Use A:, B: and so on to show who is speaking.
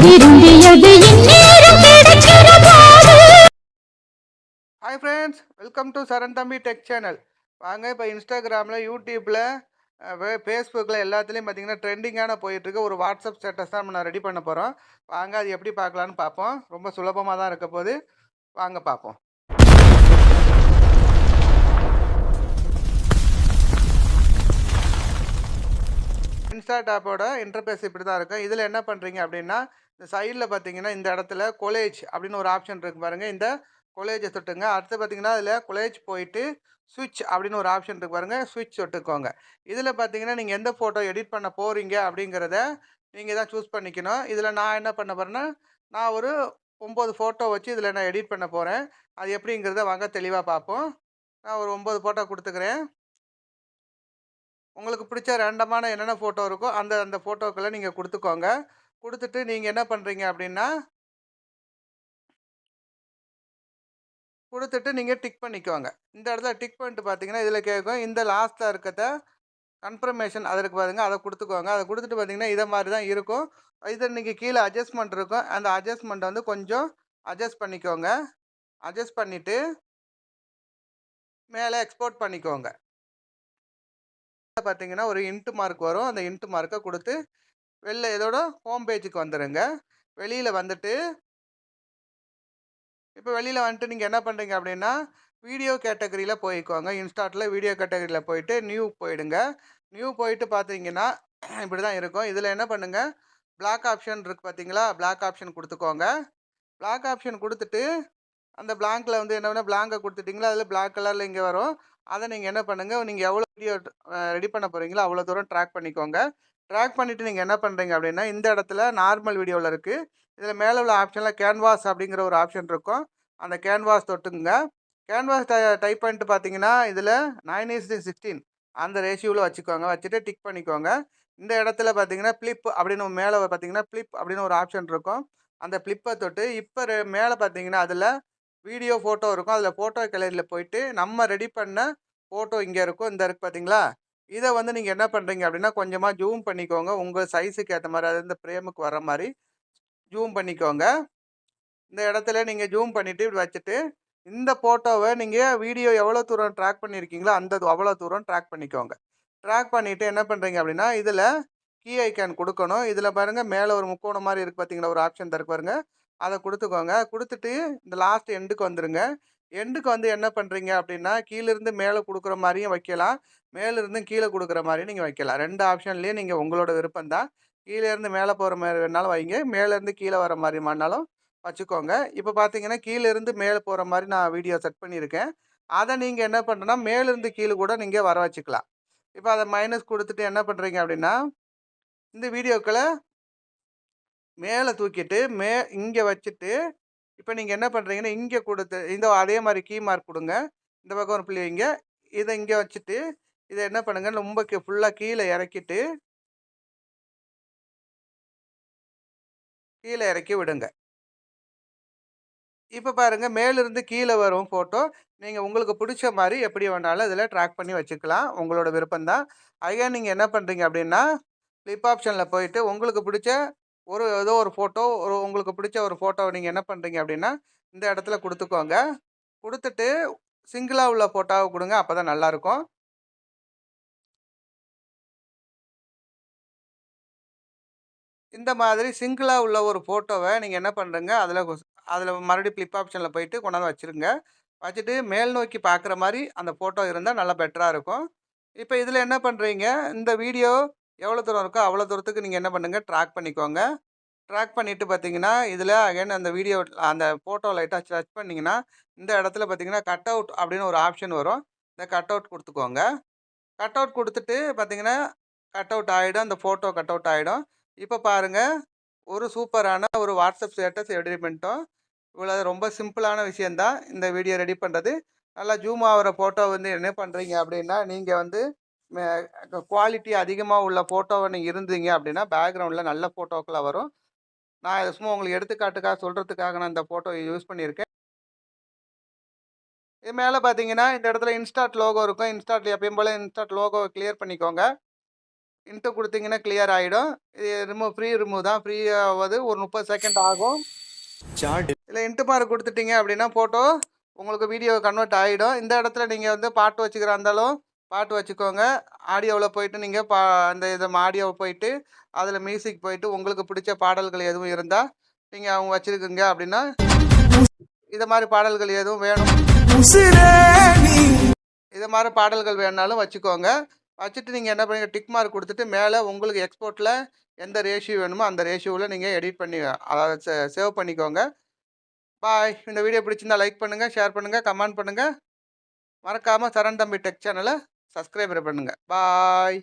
A: விரும்பியது
B: hi friends welcome to Charan Thambi tech channel வாங்க இப்போ இன்ஸ்டாகிராமில் யூடியூப்பில் ஃபேஸ்புக்கில் எல்லாத்துலேயும் பார்த்தீங்கன்னா ட்ரெண்டிங்கான போயிட்டுருக்கு. ஒரு வாட்ஸ்அப் ஸ்டேட்டஸ் தான் நம்ம ரெடி பண்ண போகிறோம் வாங்க அது எப்படி பார்க்கலான்னு பார்ப்போம். ரொம்ப சுலபமாக தான் இருக்க போது வாங்க பார்ப்போம். இன்ஸ்டாட் ஆப்போட இன்டர்பேஸ் இப்படி தான் இருக்கும் இதில் என்ன பண்ணுறீங்க அப்படின்னா இந்த சைடில் பார்த்தீங்கன்னா இந்த இடத்துல கொலேஜ் அப்படின்னு ஒரு ஆப்ஷன் இருக்குது பாருங்கள் இந்த கொலேஜை தொட்டுங்க. அடுத்து பார்த்தீங்கன்னா அதில் கொலேஜ் போயிட்டு சுவிட்ச் அப்படின்னு ஒரு ஆப்ஷன் இருக்கு பாருங்கள் சுவிட்ச் தொட்டுக்கோங்க. இதில் பார்த்தீங்கன்னா நீங்கள் எந்த ஃபோட்டோ எடிட் பண்ண போகிறீங்க அப்படிங்கிறத நீங்கள் தான் சூஸ் பண்ணிக்கணும். இதில் நான் என்ன பண்ண போகிறேன்னா நான் ஒரு ஒம்பது ஃபோட்டோ வச்சு இதில் நான் எடிட் பண்ண போகிறேன் அது எப்படிங்கிறத வாங்க தெளிவாக பார்ப்போம் நான் ஒரு ஒம்பது ஃபோட்டோ கொடுத்துக்கிறேன். உங்களுக்கு பிடிச்ச ரேண்டமான என்னென்ன ஃபோட்டோ இருக்கோ அந்த அந்த ஃபோட்டோக்களை நீங்கள் கொடுத்துக்கோங்க. கொடுத்துட்டு நீங்கள் என்ன பண்ணுறீங்க அப்படின்னா கொடுத்துட்டு நீங்கள் டிக் பண்ணிக்கோங்க. இந்த இடத்துல டிக் பண்ணிட்டு பார்த்தீங்கன்னா இதில் கேட்கும் இந்த லாஸ்ட்டில் இருக்கிறத கன்ஃபர்மேஷன் அதற்கு பாருங்க அதை கொடுத்துக்கோங்க. அதை கொடுத்துட்டு பார்த்தீங்கன்னா இதை மாதிரி தான் இருக்கும். இதில் நீங்கள் கீழே அட்ஜஸ்ட்மெண்ட் இருக்கும். அந்த அட்ஜஸ்ட்மெண்ட் வந்து கொஞ்சம் அட்ஜஸ்ட் பண்ணிக்கோங்க. அட்ஜஸ்ட் பண்ணிவிட்டு மேலே எக்ஸ்போர்ட் பண்ணிக்கோங்க. பார்த்தீங்கன்னா ஒரு இன்ட்டு மார்க் வரும். அந்த இன்ட்டு மார்க்கை கொடுத்து வெளில இதோட ஹோம் பேஜுக்கு வந்துடுங்க வெளியில் வந்துட்டு இப்போ வெளியில் வந்துட்டு நீங்கள் என்ன பண்ணுறீங்க அப்படின்னா வீடியோ கேட்டகரியில் போய்க்கோங்க. இன்ஸ்டாட்டில் வீடியோ கேட்டகரியில் போயிட்டு நியூ போயிடுங்க. நியூ போயிட்டு பார்த்தீங்கன்னா இப்படி தான் இருக்கும். இதில் என்ன பண்ணுங்கள் பிளாக் ஆப்ஷன் இருக்குது பார்த்தீங்களா? பிளாக் ஆப்ஷன் கொடுத்துக்கோங்க. பிளாக் ஆப்ஷன் கொடுத்துட்டு அந்த பிளாங்கில் வந்து என்ன பண்ணால் பிளாங்கை கொடுத்துட்டிங்களா? அதில் பிளாக் கலரில் இங்கே வரும். அதை நீங்கள் என்ன பண்ணுங்கள் நீங்கள் எவ்வளோ வீடியோ ரெடி பண்ண போகிறீங்களோ அவ்வளோ தூரம் ட்ராக் பண்ணிக்கோங்க. ட்ராக் பண்ணிவிட்டு நீங்கள் என்ன பண்ணுறீங்க அப்படின்னா இந்த இடத்துல நார்மல் வீடியோவில் இருக்குது இதில் மேலே உள்ள ஆப்ஷனில் கேன்வாஸ் அப்படிங்கிற ஒரு ஆப்ஷன் இருக்கும். அந்த கேன்வாஸ் தொட்டுங்க கேன்வாஸ் டை டைப் பண்ணிட்டு பார்த்தீங்கன்னா இதில் நைன் இஸ் சிக்ஸ்டீன் அந்த ரேஷியோவில் வச்சுக்கோங்க. வச்சுட்டு டிக் பண்ணிக்கோங்க. இந்த இடத்துல பார்த்தீங்கன்னா ஃப்ளிப் அப்படின்னு மேலே பார்த்தீங்கன்னா ஃப்ளிப் அப்படின்னு ஒரு ஆப்ஷன் இருக்கும். அந்த ஃப்ளிப்பை தொட்டு இப்போ மேலே பார்த்தீங்கன்னா அதில் வீடியோ ஃபோட்டோ இருக்கும். அதில் ஃபோட்டோ கேலரியில் போயிட்டு நம்ம ரெடி பண்ண ஃபோட்டோ இங்கே இருக்கும். இந்த இருக்குது பார்த்தீங்களா இதை வந்து நீங்கள் என்ன பண்ணுறீங்க அப்படின்னா கொஞ்சமாக ஜூம் பண்ணிக்கோங்க. உங்கள் சைஸுக்கு ஏற்ற மாதிரி அது இந்த ஃப்ரேமுக்கு வர மாதிரி ஜூம் பண்ணிக்கோங்க. இந்த இடத்துல நீங்கள் ஜூம் பண்ணிவிட்டு இப்படி வச்சுட்டு இந்த ஃபோட்டோவை நீங்கள் வீடியோ எவ்வளோ தூரம் ட்ராக் பண்ணியிருக்கீங்களோ அந்த அவ்வளோ தூரம் ட்ராக் பண்ணிக்கோங்க. ட்ராக் பண்ணிவிட்டு என்ன பண்ணுறீங்க அப்படின்னா இதில் கீ ஐக்கான் கொடுக்கணும். இதில் பாருங்கள் மேலே ஒரு முக்கோணம் மாதிரி இருக்குது பார்த்தீங்களா ஒரு ஆப்ஷன் தருக்கு பாருங்கள் அதை கொடுத்துக்கோங்க. கொடுத்துட்டு இந்த லாஸ்ட் எண்டுக்கு வந்துடுங்க எண்டுக்கு வந்து என்ன பண்ணுறீங்க அப்படின்னா கீழேருந்து மேலே கொடுக்குற மாதிரியும் வைக்கலாம். மேலேருந்து கீழே கொடுக்குற மாதிரியும் நீங்கள் வைக்கலாம். ரெண்டு ஆப்ஷன்லேயும் நீங்கள் உங்களோட விருப்பம் தான் கீழேருந்து மேலே போகிற மாதிரி வேணாலும் வைங்க. மேலேருந்து கீழே வர மாதிரி மாதிரினாலும் வச்சுக்கோங்க. இப்போ பார்த்தீங்கன்னா கீழேருந்து மேலே போகிற மாதிரி நான் வீடியோ செட் பண்ணியிருக்கேன். அதை நீங்கள் என்ன பண்ணுறேன்னா மேலேருந்து கீழே கூட நீங்கள் வர வச்சுக்கலாம். இப்போ அதை மைனஸ் கொடுத்துட்டு என்ன பண்ணுறீங்க அப்படின்னா இந்த வீடியோக்களை மேலே தூக்கிட்டு மே இங்கே வச்சுட்டு இப்போ நீங்கள் என்ன பண்ணுறீங்கன்னா இங்கே கொடுத்து இந்த அதே மாதிரி கீ மார்க் கொடுங்க. இந்த பக்கம் ஒரு புள்ளி வைங்க இதை இங்கே வச்சுட்டு இதை என்ன பண்ணுங்க ரொம்ப ஃபுல்லாக கீழே இறக்கிட்டு கீழே இறக்கி விடுங்க. இப்போ பாருங்கள் மேலிருந்து கீழே வரும் ஃபோட்டோ நீங்கள் உங்களுக்கு பிடிச்ச மாதிரி எப்படி வேணாலும் இதில் ட்ராக் பண்ணி வச்சுக்கலாம். உங்களோட விருப்பம்தான். ஐயா நீங்கள் என்ன பண்ணுறீங்க அப்படின்னா ஃப்ளிப் ஆப்ஷனில் போயிட்டு உங்களுக்கு பிடிச்ச ஒரு ஏதோ ஒரு ஃபோட்டோ ஒரு உங்களுக்கு பிடிச்ச ஒரு ஃபோட்டோவை நீங்கள் என்ன பண்ணுறீங்க அப்படின்னா இந்த இடத்துல கொடுத்துக்கோங்க. கொடுத்துட்டு சிங்கிளாக உள்ள ஃபோட்டோவை கொடுங்க அப்போ தான் நல்லாயிருக்கும் இந்த மாதிரி சிங்கிளாக உள்ள ஒரு ஃபோட்டோவை நீங்கள் என்ன பண்ணுறீங்க அதில் அதில் மறுபடியும் ஃப்ளிப் ஆப்ஷனில் போயிட்டு கொண்டாந்து வச்சுருங்க. வச்சுட்டு மேல் நோக்கி பார்க்குற மாதிரி அந்த ஃபோட்டோ இருந்தால் நல்லா பெட்டராக இருக்கும். இப்போ இதில் என்ன பண்ணுறீங்க இந்த வீடியோ எவ்வளோ தூரம் இருக்கோ அவ்வளோ தூரத்துக்கு நீங்கள் என்ன பண்ணுங்கள் ட்ராக் பண்ணிக்கோங்க. ட்ராக் பண்ணிவிட்டு பார்த்தீங்கன்னா இதில் அகைன் அந்த வீடியோ அந்த ஃபோட்டோ லைட்டாக சர்ச் பண்ணிங்கன்னா இந்த இடத்துல பார்த்தீங்கன்னா கட் அவுட் அப்படின்னு ஒரு ஆப்ஷன் வரும். இந்த கட் அவுட் கொடுத்துக்கோங்க. கட் அவுட் கொடுத்துட்டு பார்த்தீங்கன்னா கட் அவுட் ஆகிடும் அந்த ஃபோட்டோ கட் அவுட் ஆகிடும் இப்போ பாருங்கள் ஒரு சூப்பரான ஒரு வாட்ஸ்அப் ஸ்டேட்டஸ் ரெடி பண்ணிட்டோம். இவ்வளோ ரொம்ப சிம்பிளான விஷயந்தான் இந்த வீடியோ ரெடி பண்ணுறது நல்லா ஜூம் ஆகிற ஃபோட்டோ வந்து என்ன பண்ணுறீங்க அப்படின்னா நீங்கள் வந்து குவாலிட்டி அதிகமாக உள்ள ஃபோட்டோவை நீங்கள் இருந்தீங்க அப்படின்னா பேக்ரவுண்டில் நல்ல ஃபோட்டோக்கெல்லாம் வரும். நான் இதை சும்மா உங்களுக்கு எடுத்துக்காட்டுக்காக சொல்கிறதுக்காக நான் இந்த ஃபோட்டோ யூஸ் பண்ணியிருக்கேன். இது மேலே பார்த்தீங்கன்னா இந்த இடத்துல இன்ஸ்டாட் லோகோ இருக்கும். இன்ஸ்டாட் எப்பயும் போல் இன்ஸ்டாட் லோகோவை கிளியர் பண்ணிக்கோங்க. இன்ட்டு கொடுத்தீங்கன்னா கிளியர் ஆகிடும் இது ரிமூவ் ஃப்ரீ ரிமூவ் தான். ஃப்ரீ ஆகுது ஒரு முப்பது செகண்ட் ஆகும். இல்லை இன்ட்டு மார்க் கொடுத்துட்டீங்க அப்படின்னா ஃபோட்டோ உங்களுக்கு வீடியோ கன்வெர்ட் ஆகிடும் இந்த இடத்துல நீங்கள் வந்து பாட்டு வச்சுக்கிறா இருந்தாலும் பாட்டு வச்சுக்கோங்க. ஆடியோவில் போயிட்டு நீங்கள் பா அந்த இதை ஆடியோவை போயிட்டு அதில் மியூசிக் போயிட்டு உங்களுக்கு பிடிச்ச பாடல்கள் எதுவும் இருந்தால் நீங்கள் அவங்க வச்சுருக்குங்க அப்படின்னா இதை மாதிரி பாடல்கள் எதுவும் வேணும். இதை மாதிரி பாடல்கள் வேணாலும் வச்சுக்கோங்க. வச்சுட்டு நீங்கள் என்ன பண்ணுங்க டிக் மார்க் கொடுத்துட்டு மேலே உங்களுக்கு எக்ஸ்போர்ட்டில் எந்த ரேஷியோ வேணுமோ அந்த ரேஷியோவில் நீங்கள் எடிட் பண்ணி அதாவது சேவ் பண்ணிக்கோங்க. பாய் இந்த வீடியோ பிடிச்சிருந்தா லைக் பண்ணுங்கள் ஷேர் பண்ணுங்கள் கமெண்ட் பண்ணுங்கள் மறக்காமல் சரண் தம்பி டெக் சேனலை சப்ஸ்கிரைபர் பண்ணுங்கள் பாய்.